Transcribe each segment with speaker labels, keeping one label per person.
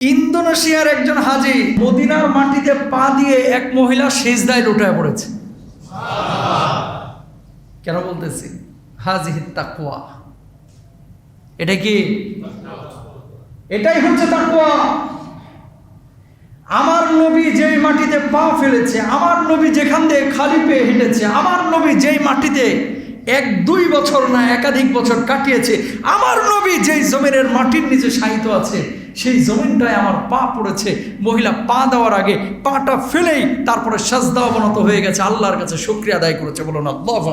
Speaker 1: ইন্দোনেশিয়ার একজন হাজি মদিনার মাটিতে পা দিয়ে এক মহিলা সেজদায় লুটায় পড়েছে। কেন বলতেছি? হাজি তাকুয়া এটা কি? এটাই হচ্ছে তাকুয়া আমার নবী যেই মাটিতে পা ফেলেছে, আমার নবী যেখান দিয়ে খালি পেয়ে হেঁটেছে, আমার নবী যেই মাটিতে এক দুই বছর না একাধিক বছর কাটিয়েছে, আমার নবী যেই জমিনের মাটির নিচে শায়িত আছে সেই জমিনটায় আমার পা পড়েছে। মহিলা পা দেওয়ার আগে পাটা ফেলেই তারপরে সাজদা অবনত হয়ে গেছে। আল্লাহর কাছে শুক্রিয়া আদায় করেছে। বলো না আল্লাহু।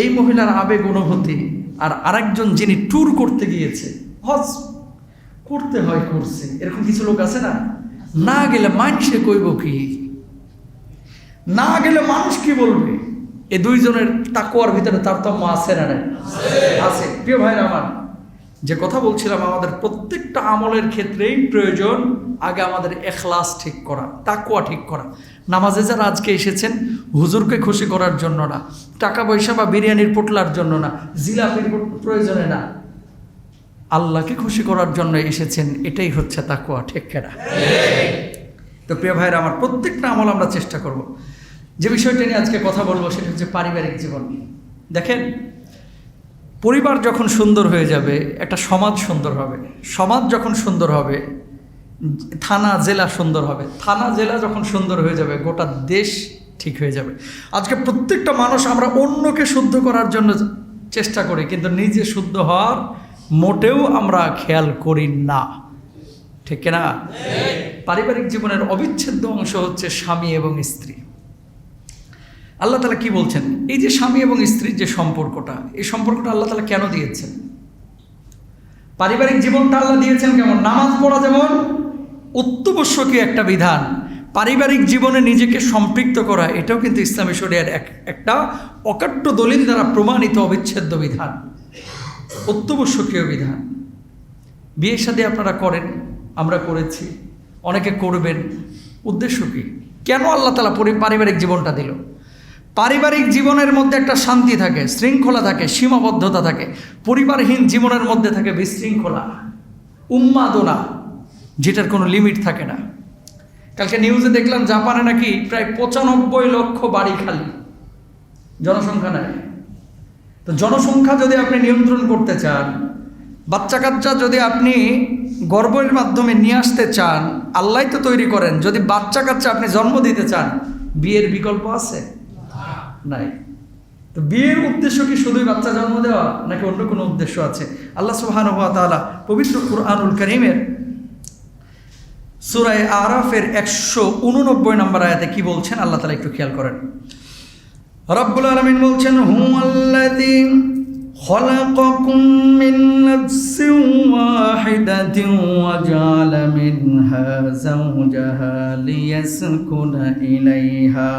Speaker 1: এই মহিলার আবেগ, অনুভূতি আর আরেকজন যিনি ট্যুর করতে গিয়েছে, হজ করতে হয় করছে, এরকম কিছু লোক আছে না? না গেলে মানুষে কইব কি? না গেলে মানুষ কি বলবে? এ দুইজনের তাকুয়ার ভিতরে তারতম্য আছে না আছে। প্রিয় ভাইরা আমার যে কথা বলছিলাম, আমাদের প্রত্যেকটা আমলের ক্ষেত্রেই প্রয়োজন আগে আমাদের এখলাস ঠিক করা তাকুয়া ঠিক করা। নামাজে যারা আজকে এসেছেন, হুজুরকে খুশি করার জন্য না, টাকা পয়সা বা বিরিয়ানির পোটলার জন্য না, জিলাপির প্রয়োজনে না, আল্লাহকে খুশি করার জন্য এসেছেন, এটাই হচ্ছে তাকুয়া ঠিক কেনা? তো প্রিয় ভাইরা আমার প্রত্যেকটা আমল আমরা চেষ্টা করব। যে বিষয়টা নিয়ে আজকে কথা বলব, সেটা হচ্ছে পারিবারিক জীবন দেখেন পরিবার যখন সুন্দর হয়ে যাবে একটা সমাজ সুন্দর হবে। সমাজ যখন সুন্দর হবে থানা জেলা সুন্দর হবে। থানা জেলা যখন সুন্দর হয়ে যাবে গোটা দেশ ঠিক হয়ে যাবে। আজকে প্রত্যেকটা মানুষ আমরা অন্যকে শুদ্ধ করার জন্য চেষ্টা করি কিন্তু নিজে শুদ্ধ হওয়ার মোটেও আমরা খেয়াল করি না। ঠিক না পারিবারিক জীবনের অবিচ্ছেদ্য অংশ হচ্ছে স্বামী এবং স্ত্রী। আল্লাহ তালা কি বলছেন? এই যে স্বামী এবং স্ত্রীর যে সম্পর্কটা, এই সম্পর্কটা আল্লাহ তালা কেন দিয়েছেন? পারিবারিক জীবনটা আল্লাহ দিয়েছেন কেমন? নামাজ পড়া যেমন অত্যাবশ্যকী একটা বিধান। পারিবারিক জীবনে নিজেকে সম্পৃক্ত করা, এটাও কিন্তু ইসলামী শরিয়ার এক, একটা অকাট্য দলিল দ্বারা প্রমাণিত অবিচ্ছেদ্য বিধান। অত্যাবশ্যকীয় বিধান। বিয়ের সাথে আপনারা করেন, আমরা করেছি। অনেকে করবেন। উদ্দেশ্য কী? কেন আল্লাহ তালা পারিবারিক জীবনটা দিল? পারিবারিক জীবনের মধ্যে একটা শান্তি থাকে, শৃঙ্খলা থাকে, সীমাবদ্ধতা থাকে, পরিবারহীন জীবনের মধ্যে থাকে বিশৃঙ্খলা, উন্মাদনা, যেটার কোনো লিমিট থাকে না। কালকে নিউজে দেখলাম জাপানে নাকি প্রায় পঁচানব্বই লক্ষ বাড়ি খালি, জনসংখ্যা নাই। তো জনসংখ্যা যদি আপনি নিয়ন্ত্রণ করতে চান বাচ্চা কাচ্চা যদি আপনি গর্বের মাধ্যমে নিয়ে আসতে চান, আল্লাহ তো তৈরি করেন, যদি বাচ্চা কাচ্চা আপনি জন্ম দিতে চান, বিয়ের বিকল্প আছে? নাই তো বিয়ের উদ্দেশ্য কি শুধুই বাচ্চা জন্ম দেওয়া নাকি অন্য কোনো উদ্দেশ্য আছে আল্লাহ সুবহান তাআলা পবিত্র কুরআনুল করিমের সুরায় আরাফের একশো উননব্বই নম্বর আয়াতে কি বলছেন আল্লাহ তালা একটু খেয়াল করেন রব্বুল আলমিন বলছেন হু আল্লাযী خلقكم من نفس واحدة وجعل منها زوجها ليسكن إليها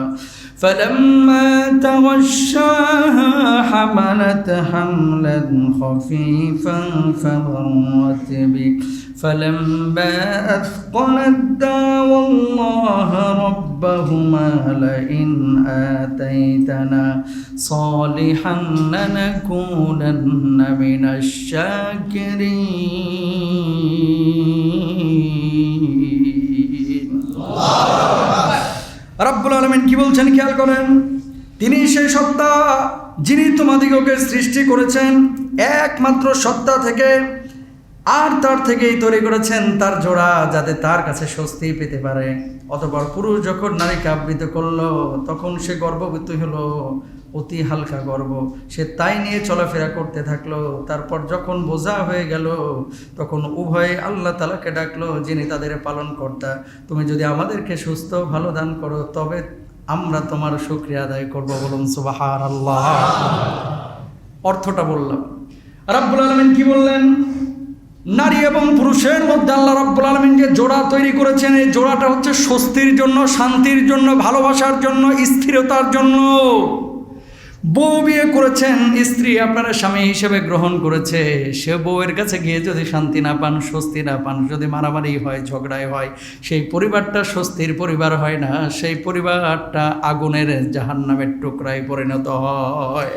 Speaker 1: فلما تغشاها حملت حملا خفيفا فمرت به فلما أثقلت دعوى الله ربهما لئن آتيتنا صالحا لنكونن من الشاكرين. রব্বুল আলমিন কি বলছেন খেয়াল করেন? তিনি সেই সত্তা যিনি তোমাদিগকে সৃষ্টি করেছেন, একমাত্র সত্তা থেকে, আর তার থেকেই তৈরি করেছেন তার জোড়া যাতে তার কাছে স্বস্তি পেতে পারে। অতপর পুরুষ যখন নারীকে আবৃত করল, তখন সে গর্ভবতী হলো। অতি হালকা গর্ব। সে তাই নিয়ে চলাফেরা করতে থাকল। তারপর যখন বোঝা হয়ে গেল, তখন উভয়ে আল্লাহ তালাকে ডাকলো, যিনি তাদের পালন কর্তা তুমি যদি আমাদেরকে সুস্থ, ভালো দান করো, তবে আমরা তোমার শুক্রিয়া আদায় করব। বলুন সুবাহার আল্লাহ অর্থটা বললাম। রাব্বুল আলমিন কি বললেন? নারী এবং পুরুষের মধ্যে আল্লাহ রব্বুল আলমিন যে জোড়া তৈরি করেছেন। এই জোড়াটা হচ্ছে স্বস্তির জন্য, শান্তির জন্য, ভালোবাসার জন্য, স্থিরতার জন্য। বউ বিয়ে করেছেন, স্ত্রী আপনারা স্বামী হিসেবে গ্রহণ করেছে। সে বউয়ের কাছে গিয়ে যদি শান্তি না পান, স্বস্তি না পান, যদি মারামারি হয় ঝগড়াই হয়, সেই পরিবারটা স্বস্তির পরিবার হয় না, সেই পরিবারটা আগুনের জাহান্নামের টুকরায় পরিণত হয়।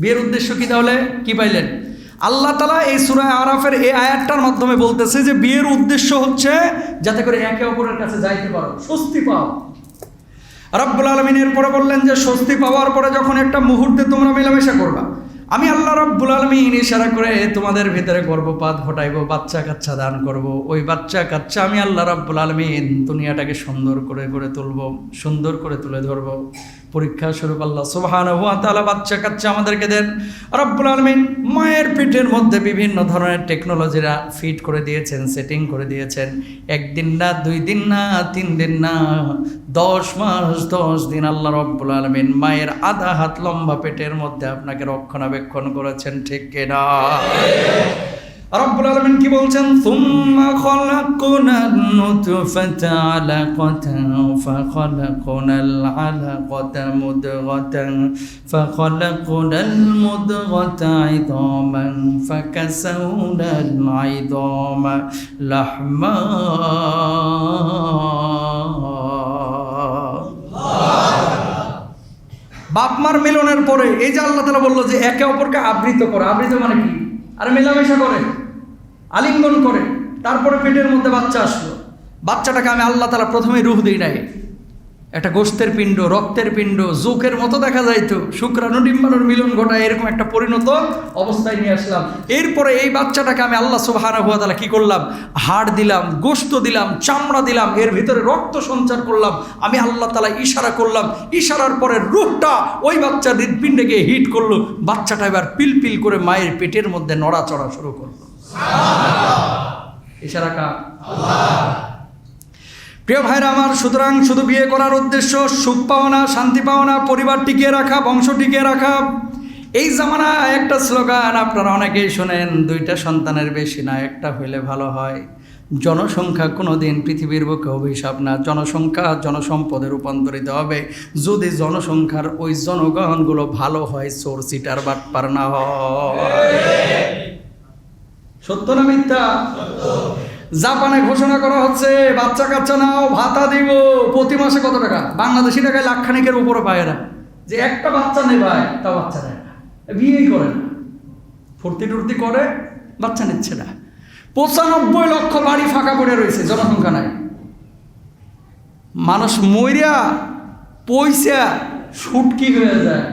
Speaker 1: বিয়ের উদ্দেশ্য কি তাহলে? কি পাইলেন? আল্লাহ তালা এই সুরায় আরাফের এই আয়াতটার মাধ্যমে বলতেছে যে, বিয়ের উদ্দেশ্য হচ্ছে, যাতে করে একে অপরের কাছে যাইতে পারো, স্বস্তি পাও। রব্বুল আলমিন এরপরে বললেন যে, স্বস্তি পাওয়ার পরে যখন একটা মুহূর্তে তোমরা মেলামেশা করবা, আমি আল্লাহ রব্বুল আলমিন ইশারা করে তোমাদের ভিতরে গর্ভপাত ঘটাইব, বাচ্চা কাচ্চা দান করব। ওই বাচ্চা কাচ্চা আমি আল্লাহ রব্বুল আলমিন দুনিয়াটাকে সুন্দর করে করে তুলব, সুন্দর করে তুলে ধরব। পরীক্ষা স্বরূপ আল্লাহ সুবহান হুয়া বাচ্চা কাচ্চা আমাদেরকে দেন। রব্বুল আলমিন মায়ের পেটের মধ্যে বিভিন্ন ধরনের টেকনোলজিরা ফিট করে দিয়েছেন, সেটিং করে দিয়েছেন। একদিন না, দুই দিন না, তিন দিন না, দশ মাস, দশ দিন আল্লাহ রব্বুল আলমিন মায়ের আধা হাত লম্বা পেটের মধ্যে আপনাকে রক্ষণাবেক্ষণ করেছেন, ঠিক কিনা? রব্বুল আলমিন কি বলছেন? সুম্মা খলাকুনান নুতফাতা আলাকাতান ফাখলাকুনাল আলাকাতা মুদগাতান ফাখলাকুনাল মুদগাতা ইদামান ফাকাসাউনাল ইদামা লাহমা বাপ মার মিলনের পরে এই যে আল্লাহ তালা বলল যে একে অপরকে আবৃত করে। আবৃত মানে কি? আর মেলামেশা করে আলিঙ্গন করে, তারপরে পেটের মধ্যে বাচ্চা আসলো। বাচ্চাটাকে আমি আল্লাহ তালা প্রথমে রুহ দিই নাই। একটা গোস্তের পিণ্ড, রক্তের পিণ্ড, জোকের মতো দেখা যাইতো। শুক্রাণু ডিম্বাণুর মিলন ঘটায় এরকম একটা পরিণত অবস্থায় নিয়ে আসলাম। এরপরে এই বাচ্চাটাকে আমি আল্লাহ সুবাহানা হুয়া তালা কী করলাম? হাড় দিলাম, গোস্ত দিলাম, চামড়া দিলাম, এর ভিতরে রক্ত সঞ্চার করলাম। আমি আল্লাহ তালা ইশারা করলাম। ইশারার পরে রুহটা ওই বাচ্চার হৃদপিণ্ডে গিয়ে হিট করল। বাচ্চাটা এবার পিল পিল করে মায়ের পেটের মধ্যে নড়াচড়া শুরু করল। প্রিয় ভাইরা আমার, সুতরাং শুধু বিয়ে করার উদ্দেশ্য সুখ পাওনা শান্তি পাওনা পরিবার টিকিয়ে রাখা, বংশ টিকিয়ে রাখা। এই জামানা একটা স্লোগান আপনারা অনেকেই শোনেন, দুইটা সন্তানের বেশি না, একটা হইলে ভালো হয়। জনসংখ্যা কোনো দিন পৃথিবীর বুকে অভিশাপ না, জনসংখ্যা জনসম্পদে রূপান্তরিত হবে। যদি জনসংখ্যার ওই জনগণগুলো ভালো হয়, চোর সিটার বাটপার না হয়। সত্য না মিথ্যা? জাপানে ঘোষণা করা হচ্ছে, বাচ্চা কাচ্চা নাও, ভাতা দিব। প্রতি মাসে কত টাকা? বাংলাদেশি টাকায় লাখখানিকের উপরে পায় না যে একটা বাচ্চা নেই ভাই তা বাচ্চা নেয় না। বিয়েই করে না। ফুর্তি টুর্তি করে, বাচ্চা নিচ্ছে না। পঁচানব্বই লক্ষ বাড়ি ফাঁকা পড়ে রয়েছে, জনসংখ্যা নাই। মানুষ মরিয়া পয়সা, সুটকি হয়ে যায়।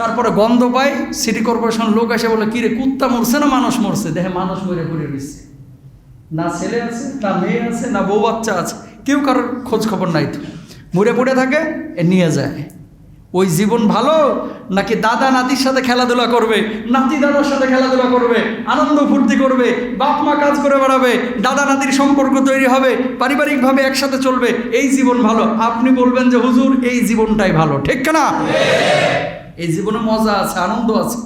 Speaker 1: তারপরে গন্ধ পাই সিটি কর্পোরেশন লোক এসে বলে, কিরে, কুত্তা মরছে না মানুষ মরছে? দেখে মানুষ মরে ঘুরে রয়েছে। না ছেলে আছে, না মেয়ে আছে, না বউ বাচ্চা আছে, কেউ কারোর খোঁজ খবর নাই তো। মরে পড়ে থাকে, এ নিয়ে যায়। ওই জীবন ভালো, নাকি দাদা নাতির সাথে খেলাধুলা করবে, নাতি দাদার সাথে খেলাধুলা করবে, আনন্দ ফুর্তি করবে, বাপ মা কাজ করে বেড়াবে, দাদা নাতির সম্পর্ক তৈরি হবে, পারিবারিকভাবে একসাথে চলবে, এই জীবন ভালো। আপনি বলবেন যে, হুজুর, এই জীবনটাই ভালো। ঠিক না এই জীবনে মজা আছে, আনন্দ আছে।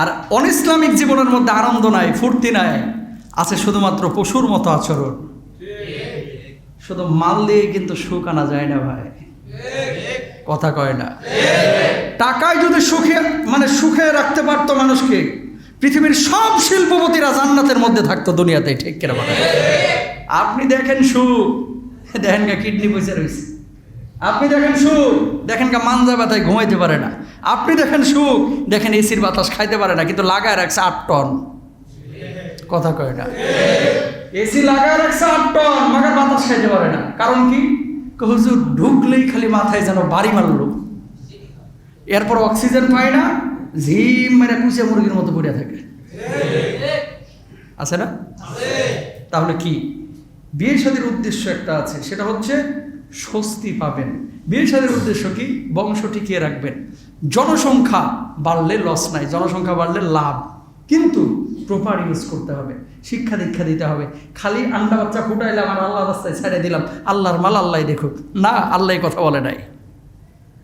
Speaker 1: আর অনইসলামিক জীবনের মধ্যে আনন্দ নাই, ফুর্তি নাই, আছে শুধুমাত্র পশুর মতো আচরণ। শুধু মাল দিয়ে কিন্তু সুখ আনা যায় না ভাই। কথা কয় না। টাকায় যদি সুখে মানে সুখে রাখতে পারতো মানুষকে, পৃথিবীর সব শিল্পপতিরা জান্নাতের মধ্যে থাকতো দুনিয়াতে, ঠিক কেনা আপনি দেখেন সুখ, দেখেন কিডনি বসে রয়েছে। আপনি দেখেন সুখ, দেখেন গা মানজা ব্যথায় ঘুমাইতে পারে না। আপনি দেখেন সুখ, দেখেন এসির বাতাস খাইতে পারে না, কিন্তু লাগায় রাখছে আট টন। কথা কয় না? এসি লাগায় রাখছে আট টন, মাগার বাতাস খাইতে পারে না। কারণ কি? হুজুর, ঢুকলেই খালি মাথায় যেন বাড়ি মারলো। এরপর অক্সিজেন পায় না, ঝিম মেরে কুচিয়া মুরগির মতো পড়ে থাকে। আছে না? তাহলে কি? বিয়ে শাদীর উদ্দেশ্য একটা আছে, সেটা হচ্ছে স্বস্তি পাবেন। বিয়ে উদ্দেশ্য কি? বংশ টিকিয়ে রাখবেন। জনসংখ্যা বাড়লে লস নাই, জনসংখ্যা বাড়লে লাভ। কিন্তু প্রপার ইউজ করতে হবে, শিক্ষা দীক্ষা দিতে হবে। খালি আন্ডা বাচ্চা ফুটাইলাম আর আল্লাহ রাস্তায় ছেড়ে দিলাম, আল্লাহর মাল আল্লাহ দেখুক। না আল্লাহ কথা বলে নাই।